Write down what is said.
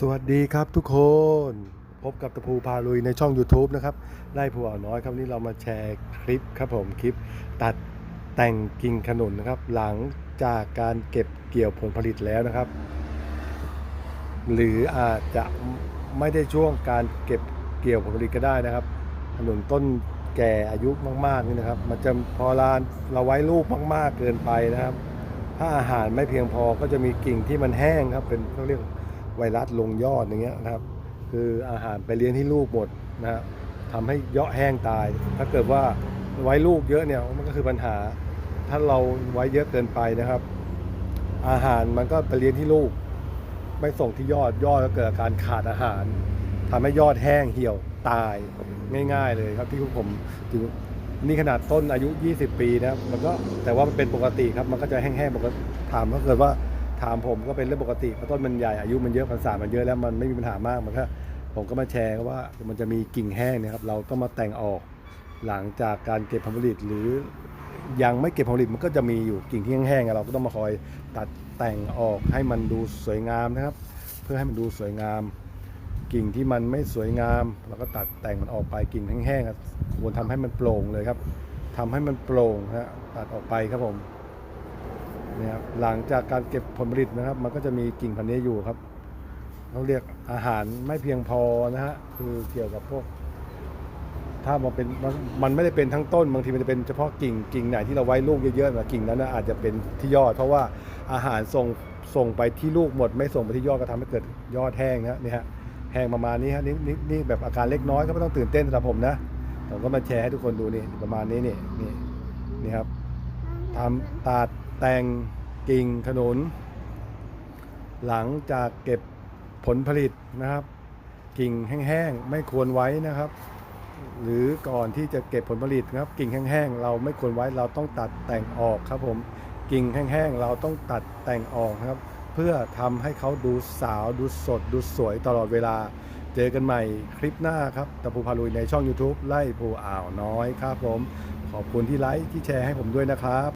สวัสดีครับทุกคนพบกับตะพูพาลุยในช่อง YouTube นะครับไล่ผัวน้อยครับนี้เรามาแชร์คลิปครับผมคลิป ตัดแต่งกิ่งขนุนนะครับ หลังจากการเก็บเกี่ยวผลผลิตแล้วนะครับ หรืออาจจะไม่ได้ช่วงการเก็บเกี่ยวผลผลิตก็ได้นะครับ ขนุนต้นแก่อายุมากๆนี่นะครับ มันจะพอราเราไว้ลูกมาก ๆเกินไปนะครับ ถ้าอาหารไม่เพียงพอก็จะมีกิ่งที่มันแห้งครับเป็นเขาเรียก ไวรัสลงยอดอย่างเงี้ยนะครับ คืออาหารไปเลี้ยงที่ลูกหมดนะครับทำให้เยาะแห้งตาย ถ้าเกิดว่าไว้ลูกเยอะเนี่ยมันก็คือปัญหา ถ้าเราไว้เยอะเกินไปนะครับ อาหารมันก็ไปเลี้ยงที่ลูก ไม่ส่งที่ยอดยอดก็เกิดอาการขาดอาหารทำให้ยอดแห้งเหี่ยวตายง่าย ๆ เลยครับที่ผมถึงนี่ขนาดต้นอายุ 20 ปีนะครับมันก็แต่ว่ามันเป็นปกติครับ มันก็จะแห้งๆปกติถามถ้าเกิดว่า ถามผมก็เป็นเรื่องปกติเพราะต้นมันใหญ่อายุมันเยอะพรรษามันเยอะแล้วมันไม่มีปัญหามากมันก็ผมก็มาแชร์ว่ามันจะมีกิ่งแห้งนะครับ เราต้องมาแต่งออกหลังจากการเก็บผลผลิตหรือยังไม่เก็บผลผลิตมันก็จะมีอยู่กิ่งที่แห้งๆเราก็ต้องมาคอยตัดแต่งออกให้มันดูสวยงามนะครับ เพื่อให้มันดูสวยงาม กิ่งที่มันไม่สวยงามเราก็ตัดแต่งมันออกไปกิ่งแห้งๆควรทำให้มันโปร่งเลยครับทำให้มันโปร่งฮะตัดออกไปครับผม นี่ครับหลังจากการเก็บผลผลิตนะครับ มันก็จะมีกิ่งพันธุ์นี้อยู่ครับเขาเรียกอาหารไม่เพียงพอนะฮะคือเกี่ยวกับพวก ถ้ามันเป็นมันมันไม่ได้เป็นทั้งต้นบางทีมันจะเป็นเฉพาะกิ่งกิ่งไหนที่เราไว้ลูกเยอะๆนะกิ่งนั้นนะอาจจะเป็นที่ยอด เพราะว่าอาหารส่งส่งไปที่ลูกหมด ไม่ส่งไปที่ยอดก็ทำให้เกิดยอดแห้งนะนี่ฮะแห้งประมาณนี้ฮะนี่นี่นี่แบบอาการเล็กน้อยก็ไม่ต้องตื่นเต้นสำหรับผมนะผมก็มาแชร์ให้ทุกคนดูนี่ประมาณนี้นี่นี่นี่ครับทำตัด แต่งกิ่งขนุน หลังจากเก็บผลผลิตนะครับ กิ่งแห้งๆไม่ควรไว้นะครับ หรือก่อนที่จะเก็บผลผลิตนะครับ กิ่งแห้งๆเราไม่ควรไว้เราต้องตัดแต่งออกครับผมกิ่งแห้งๆเราต้องตัดแต่งออกนะครับ เพื่อทำให้เขาดูสาวดูสดดูสวยตลอดเวลา เจอกันใหม่คลิปหน้าครับตะภูพาลุยในช่อง YouTube ไล่ภูอ่าวน้อยครับผมขอบคุณที่ไลค์ที่แชร์ให้ผมด้วยนะครับ